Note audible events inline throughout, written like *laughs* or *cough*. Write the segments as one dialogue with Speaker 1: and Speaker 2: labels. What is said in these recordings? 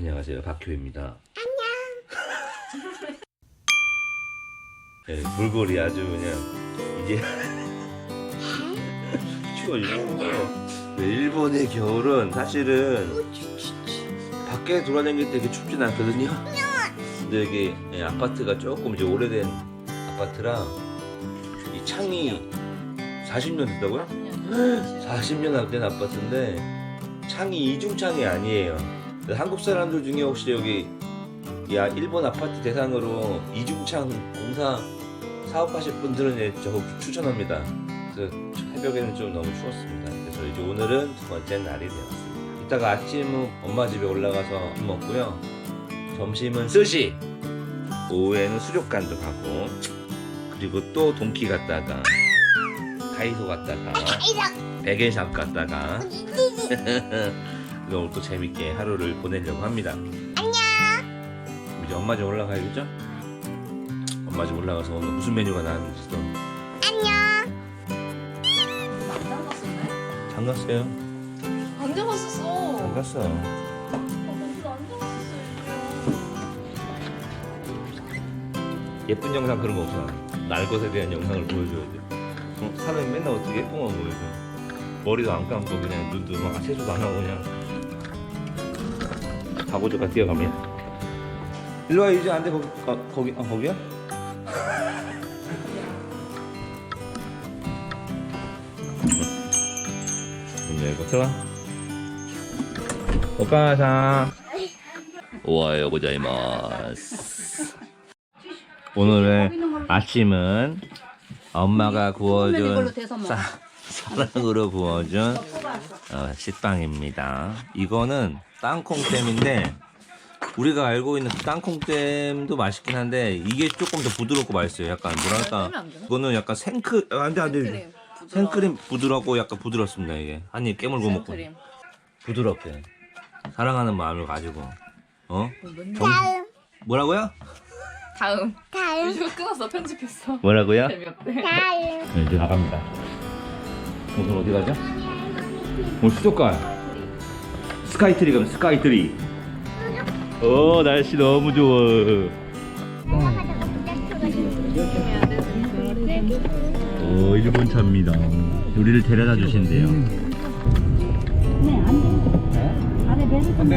Speaker 1: 안녕하세요. 박효입니다. 안녕. *laughs* 네, 볼골이 아주 그냥 이제 *laughs* 추워 죽겠어요 네, 일본의 겨울은 사실은 밖에 돌아다닐 때 이렇게 춥진 않거든요. 근데 여기 예, 아파트가 조금 이제 오래된 아파트라 이 창이 40년 됐다고요? 40년 된 아파트인데 창이 이중창이 아니에요. 그래서 한국 사람들 중에 혹시 여기 야 일본 아파트 대상으로 이중창 공사 사업하실 분들은 예, 적극 추천합니다. 그래서 새벽에는 좀 너무 추웠습니다. 그래서 이제 오늘은 두 번째 날이 되었습니다. 이따가 아침은 엄마 집에 올라가서 밥 먹고요. 점심은 스시, 오후에는 수족관도 가고 그리고 또 동키 갔다가 가이소 갔다가 베개샵 갔다가 *laughs* 오늘 또 재밌게 하루를 보내려고 합니다. 안녕. 이제 엄마 집 올라가야겠죠? 엄마 집 올라가서 오늘 무슨 메뉴가 나왔는지 또
Speaker 2: 안?
Speaker 1: 장갔어요.
Speaker 2: 안.
Speaker 1: 장갔어.
Speaker 2: 아, 먼저 안 담갔었어.
Speaker 1: 예쁜 영상 그런 거 없어. 날 것에 대한 영상을 보여줘야 돼. 어, 사람이 맨날 어떻게 예쁜만 보여줘. 머리도 안 감고 그냥 눈도 막 세수도 안 하고 그냥 가보조가 뛰어가면. 일로 와 이제 안돼 거기 아, 거기 아 거기야? 문 열고 들어와. 오카상. 오하요 고자이마스. 오늘의 아침은 엄마가 구워준 사, 사랑으로 구워준 어, 식빵입니다. 이거는 땅콩잼인데 우리가 알고 있는 그 땅콩잼도 맛있긴 한데 이게 조금 더 부드럽고 맛있어요. 약간 뭐랄까
Speaker 2: 되나?
Speaker 1: 이거는 약간 생크 아, 안돼 안돼
Speaker 2: 생크림.
Speaker 1: 생크림 부드럽고 약간 부드럽습니다 이게 한 입 깨물고 먹고. 부드럽게 사랑하는 마음을 가지고 어
Speaker 2: 정...
Speaker 1: 뭐라고요?
Speaker 2: 다음.
Speaker 3: 다음
Speaker 2: 이거 끊었어. 편집했어.
Speaker 1: 뭐라고요?
Speaker 2: 재미없대.
Speaker 3: 다음
Speaker 1: 네, 이제 나갑니다. 오늘 어디 가죠? 오늘 수족관. 스카이트리 가면 스카이트리. 오 날씨 너무 좋아. 오 일본 차입니다. 우리를 데려다 주신대요.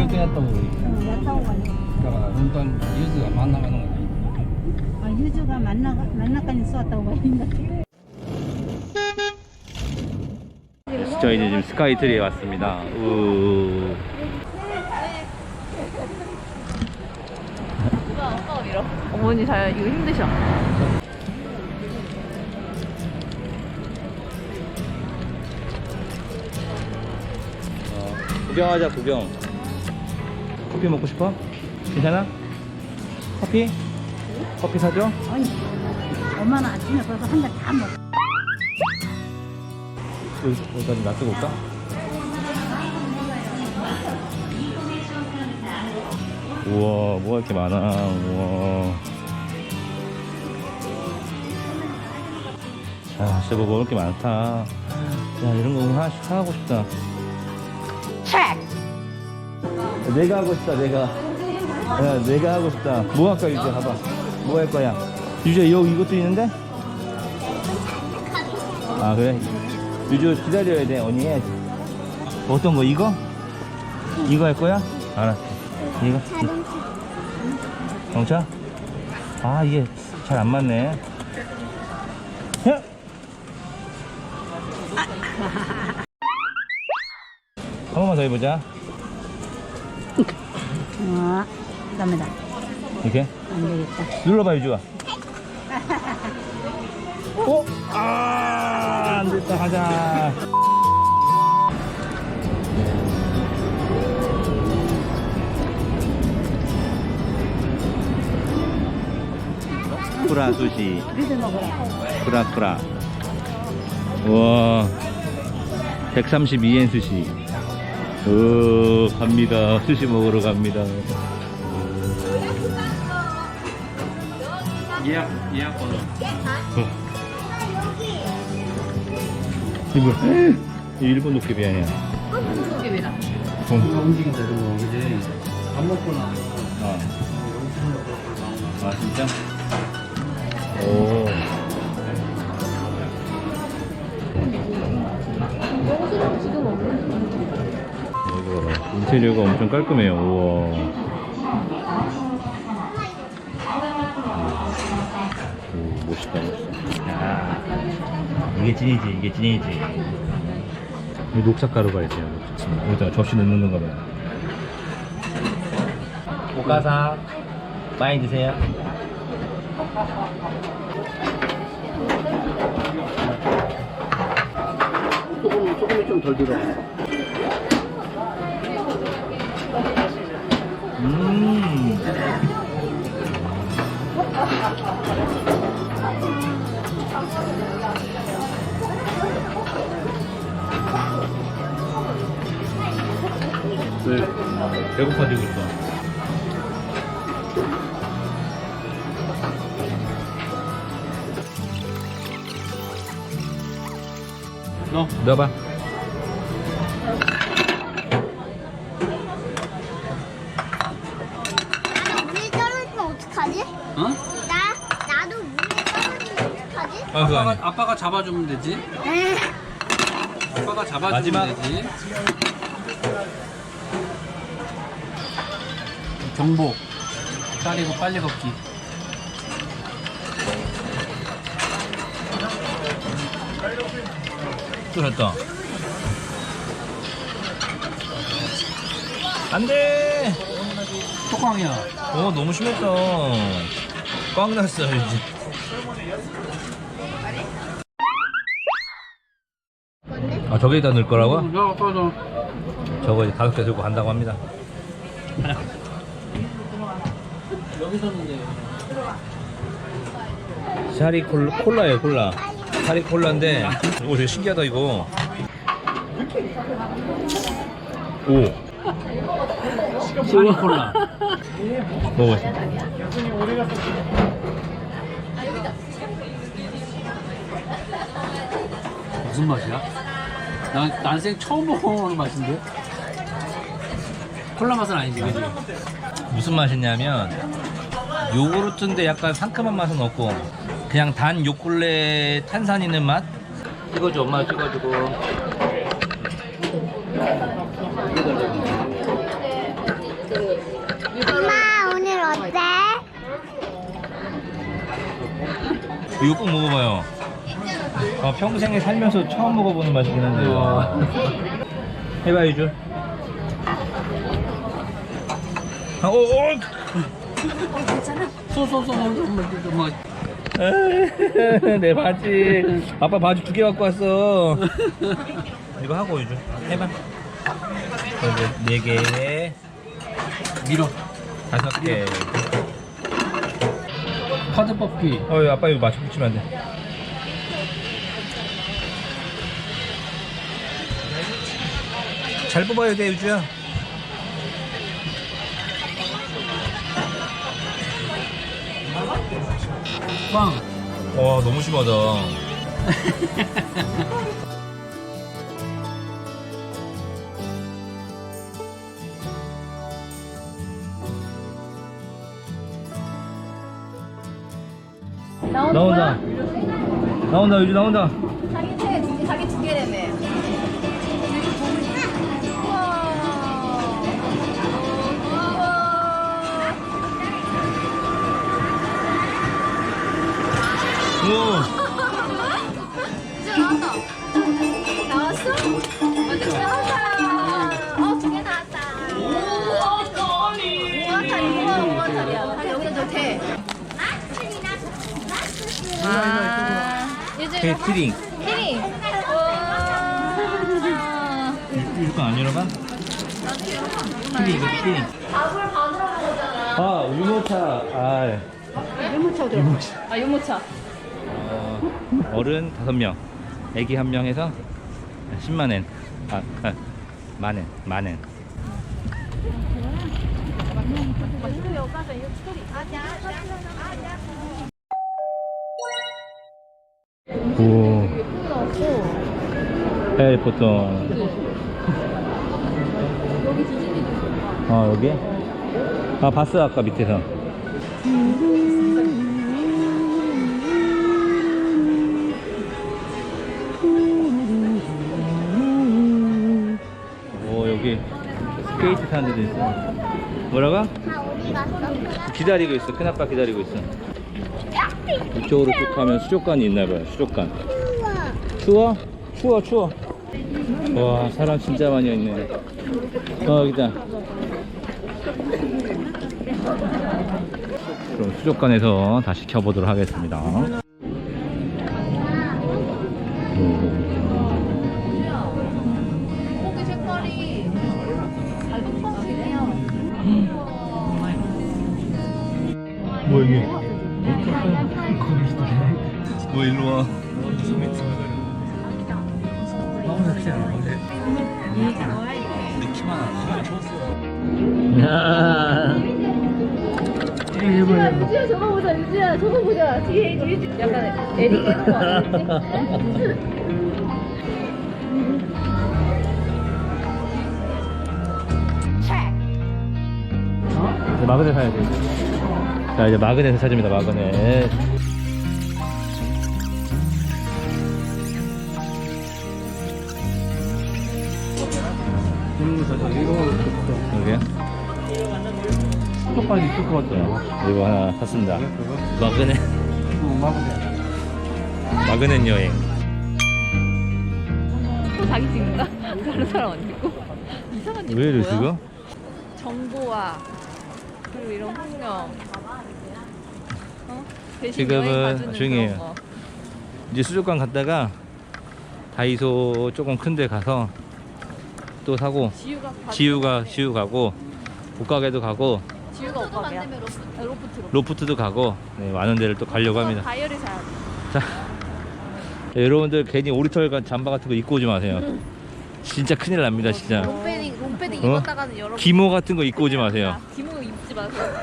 Speaker 4: 끊었다고
Speaker 5: 타고 가네.
Speaker 4: 그러니까 그러니까 유즈가 만나가는 거지.
Speaker 5: 아, 유주가 만나 만나까지 쏘았다고 말인가?
Speaker 1: 저희 이제 지금 스카이트리에 왔습니다. 우.
Speaker 2: 어머니 잘 이거 힘드셔.
Speaker 1: 어, 구경하자 구경. 커피 먹고 싶어? 괜찮아? 커피? 커피 사줘?
Speaker 5: 아니, 엄마는 아침에 벌써 한 잔 다 먹어.
Speaker 1: 여기, 여기까지 놔두고 올까? 우와 뭐가 이렇게 많아? 우와. 아 진짜 뭐 먹을 게 많다. 야 이런 거 하나씩 사고 싶다. 내가 하고 싶다 내가. 야 내가 하고 싶다. 뭐 할까 유재? 봐봐. 뭐 할 거야? 유재 여기 이것도 있는데? 아 그래 유주 기다려야 돼 언니 해야지 어떤 거 이거? 이거 할 거야? 알았어 이거 영차? 아 이게 잘 안 맞네 야! 한 번만 더 해보자
Speaker 5: 아, 감사합니다.
Speaker 1: 이렇게
Speaker 5: 안 되겠다.
Speaker 1: 눌러봐 유주가 어? 아 안 됐다 가자. 프라 수시
Speaker 5: 우리도 먹어라.
Speaker 1: 프라 프라 와 132엔 수시 오 갑니다. 수시 먹으러 갑니다.
Speaker 4: 예약 예약 번호.
Speaker 1: 이거 이 일본 도깨비 아니야
Speaker 2: 도깨비랑.
Speaker 1: 어,
Speaker 4: 움직인다 이런 거 그지. 밥밥 먹고 나면
Speaker 1: 어.
Speaker 4: 여기서
Speaker 1: 아 진짜? 오. 이거 인테리어가 엄청 깔끔해요. 우와. 오, 멋있다, 멋있어. 야, 이게 찐이지, 이게 찐이지. 이 녹차가루가 있어요. 녹차. 여기다 접시 넣는 건가 봐요. 오가사 많이 드세요.
Speaker 4: 조금 조금이 좀 덜 들어.
Speaker 1: 음.
Speaker 4: 네.
Speaker 1: 배고파지고 있어.
Speaker 4: 너
Speaker 1: 넣어봐.
Speaker 3: 물이 떨어지면 어떡하지?
Speaker 4: 어?
Speaker 3: 나 나도 물이 떨어지면 어떡하지?
Speaker 1: 아, 그거.
Speaker 4: 아빠가 아빠가 잡아주면 되지.
Speaker 3: 에이,
Speaker 4: 아빠가 잡아주면
Speaker 1: 마지막.
Speaker 4: 되지. 정복. 딸이고 빨리 걷기.
Speaker 1: 뚫었다. 안 돼!
Speaker 4: 뚜껑이야.
Speaker 1: 어, 너무 심했다. 꽝 났어, 이제. 아, 저기다 넣을 거라고? 저거 이제 다섯 개 들고 간다고 합니다. *laughs*
Speaker 4: 여기서는 이제
Speaker 1: 샤리 콜라, 콜라예요, 콜라. 샤리 콜라인데, *laughs* 오, 되게 신기하다, 이거. 오,
Speaker 4: 샤리 콜라.
Speaker 1: 먹어보세요.
Speaker 4: 무슨 맛이야? 난 난생 처음 먹어보는 맛인데. 콜라 맛은 아니지, 그지?
Speaker 1: 무슨 맛이냐면, 요구르트인데 약간 상큼한 맛은 없고, 그냥 단 요콜레 탄산 있는 맛? 찍어줘, 엄마 찍어주고.
Speaker 3: 엄마 오늘 어때?
Speaker 1: 이거 꼭 먹어봐요. 아, 평생에 살면서 처음 먹어보는 맛이긴 한데요. 해봐, 유주. 아, 오, 오!
Speaker 4: 소소소 뭐
Speaker 1: 내 바지. 아빠 바지 두 개 갖고 왔어. 이거 하고 유주. 해봐. 이제 네 개,
Speaker 4: 밀어.
Speaker 1: 다섯 개.
Speaker 4: 카드 뽑기.
Speaker 1: 어, 아빠 이거 맞춰 붙이면 안 돼. 잘 뽑아야 돼, 유주야.
Speaker 4: 빵.
Speaker 1: 와, 너무 심하다. 나온다. 나온다, 유주 나온다.
Speaker 2: 나왔어? 완전 나왔다. 어, 두 개 나왔다. 여기다 대. 아, 이제
Speaker 1: 네, 키링.
Speaker 2: 키링. 우와.
Speaker 1: 이거 안 열어봐? 키링, 이거 키링. 아, 유모차. 아,
Speaker 2: 아, 유모차.
Speaker 1: 어, 어른 다섯 명, 아기 한명 해서 10만 엔. 아, 아 만 엔, 만 엔. 오. 해리포터. 아, 여기? 아 봤어 아까 밑에서 오 여기 스케이트 타는 데도 있어. 뭐라고? 기다리고 있어. 큰아빠 기다리고 있어. 이쪽으로 쭉 가면 수족관이 있나봐요 수족관. 추워? 추워 추워. 와 사람 진짜 많이 있네. 어 여기다. 그럼 수족관에서 다시 켜보도록 하겠습니다 여기 뭐 일로 와
Speaker 2: 유지야 저거 보자 유지야 저거 보자 뒤에 뒤에 약간 에릭 깨는 거 아니지?
Speaker 1: 이제 마그넷 사야지 자 이제 마그넷을 찾습니다 마그넷 여기요? 수족관이 있을 것 같아요 이거 하나 샀습니다 마그넷 마그넷 여행
Speaker 2: 또 자기 찍는다? *laughs* 다른 사람 안 찍고 이상한
Speaker 1: 왜 이래? 지금?
Speaker 2: 정보와 그리고 이런? 대신
Speaker 1: 지금은.
Speaker 2: 거.
Speaker 1: 이제 수족관 갔다가 다이소 조금 큰 데 가서 또 사고 지우가 지우 가고 옷가게도 가고
Speaker 2: 지유가 오빠야 로프트로
Speaker 1: 로프트도 가고 네, 많은 데를 또 가려고 합니다.
Speaker 2: 다이어리 사야지
Speaker 1: 자, 네, *laughs* 여러분들 괜히 오리털 잠바 같은 거 입고 오지 마세요. 진짜 큰일 납니다, 진짜.
Speaker 2: 롱패딩 롱패딩
Speaker 1: 어?
Speaker 2: 입었다가는 여러분
Speaker 1: 기모 같은 거 입고 오지 마세요.
Speaker 2: 아, 기모 입지 마세요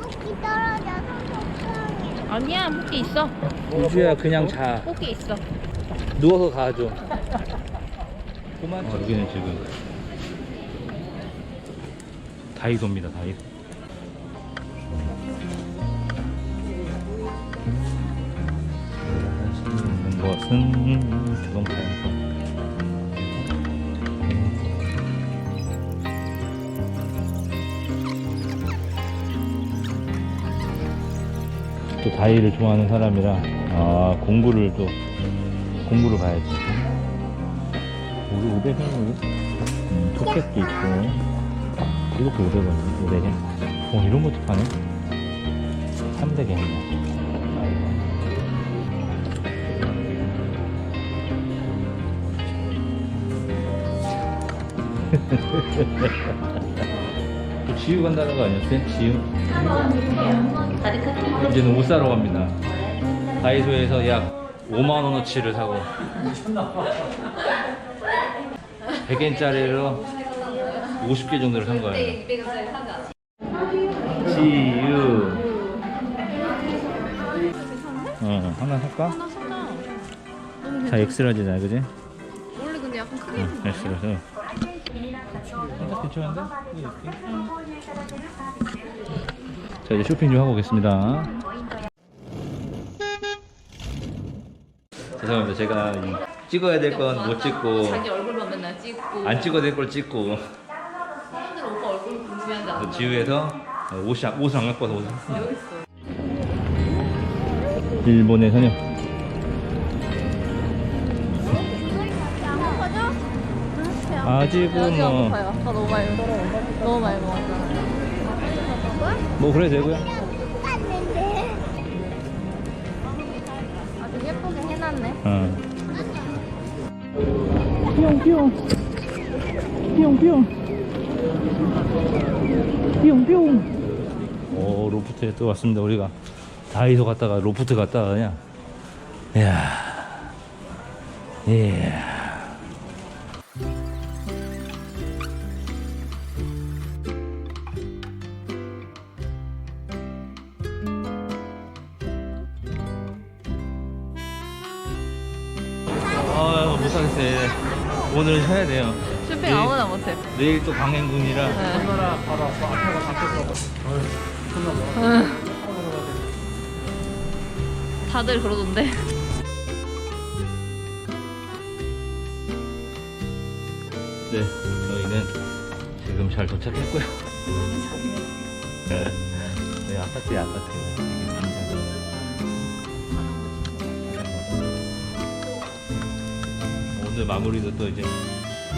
Speaker 3: 토끼 떨어져서 속상해.
Speaker 2: 아니야 호끼 있어
Speaker 1: 우주야 그냥 자.
Speaker 2: 호끼 있어
Speaker 1: 누워서 가죠. 그만. 어, 여기는 지금 다이소입니다, 다이소. 것은 주동파 또 다이를 좋아하는 사람이라 아 공부를 또 공부를 가야지. 우리 500원이고 음, 토끼도 있고. 이것도 500원이지 500원 어 이런 것도 파네? 300원 또 지우 간다는 거 아니었어요? 지우? 이제 는 옷 사러 갑니다. 다이소에서 약 5만 원어치를 사고 100엔짜리로 50개 정도를 산 거예요.
Speaker 2: 200원짜리 사자
Speaker 1: 지유 어 하나 살까? 다 엑스라지잖아 그지?
Speaker 2: 원래 근데 약간 크게
Speaker 1: 응 엑스라서 하나 괜찮은데? 자 이제 쇼핑 좀 하고 오겠습니다. 죄송합니다. 제가 이 찍어야 될 건 못 찍고
Speaker 2: 자기 얼굴만 맨날 찍고.
Speaker 1: 안 찍어야 될 걸 찍고
Speaker 2: 사람들 오빠 얼굴 궁금해한다.
Speaker 1: 그 지우에서 옷이 안- 옷을 안 갖고 와서 옷을 샀습니다.
Speaker 2: 여기 있어
Speaker 1: 일본의 소녀. 아직은 뭐,
Speaker 2: 아까 너무 많이 너무 많이 먹었잖아
Speaker 1: 뭐 그래 되고요
Speaker 3: 갔는데.
Speaker 2: 아주 예쁘게 해놨네
Speaker 1: 어.
Speaker 5: 뿅뿅. 뿅 뿅. 뿅 뿅.
Speaker 1: 오 로프트에 또 왔습니다 우리가 다이소 갔다가 로프트 갔다가 그냥 이야 예 아, 못 하겠어요. 오늘은 쉬어야 돼요.
Speaker 2: 쇼핑
Speaker 1: 네.
Speaker 2: 아무나 못해.
Speaker 1: 내일 또 강행군이라.
Speaker 2: 다들 그러던데.
Speaker 1: 네, 저희는 지금 잘 도착했고요. *laughs* 네, 아파트에 아파트. 오늘 마무리도 또 이제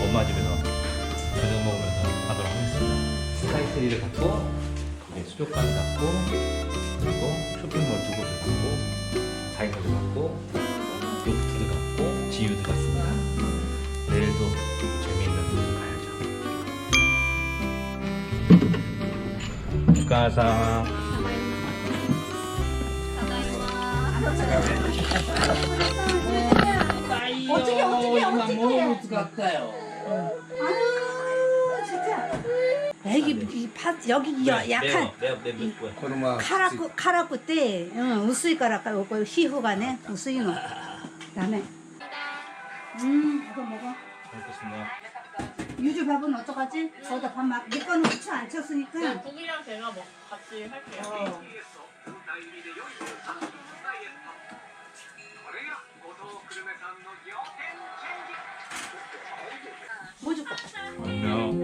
Speaker 1: 엄마 집에서 저녁 먹으면서 하도록 하겠습니다. 스카이트리를 갔고, 거기에 수족관 갔고, 그리고 쇼핑몰 두 곳을 갔고, 자이카도 갔고, 로프트도 갔고, 지유도 갔습니다. 내일도 재미있는 곳을 가야죠. 가사.
Speaker 5: 어떻게 어떻게 어떻게?
Speaker 4: 같아요.
Speaker 5: 아유 진짜. 애기 이 파, 여기 여- 약한
Speaker 1: 내가 내가
Speaker 5: 카라쿠 카라쿠 때 응, 우스이 카라카 오고 히후가네 우스이노 다음에 음 이거 먹어.
Speaker 1: 먹겠습니다.
Speaker 5: 유주 밥은 어떡하지? 거기다 밥막 네 거는 후추 안 쳤으니까.
Speaker 2: 국이랑 제가 뭐 같이 할게요.
Speaker 5: 보여줄 거야. 안녕.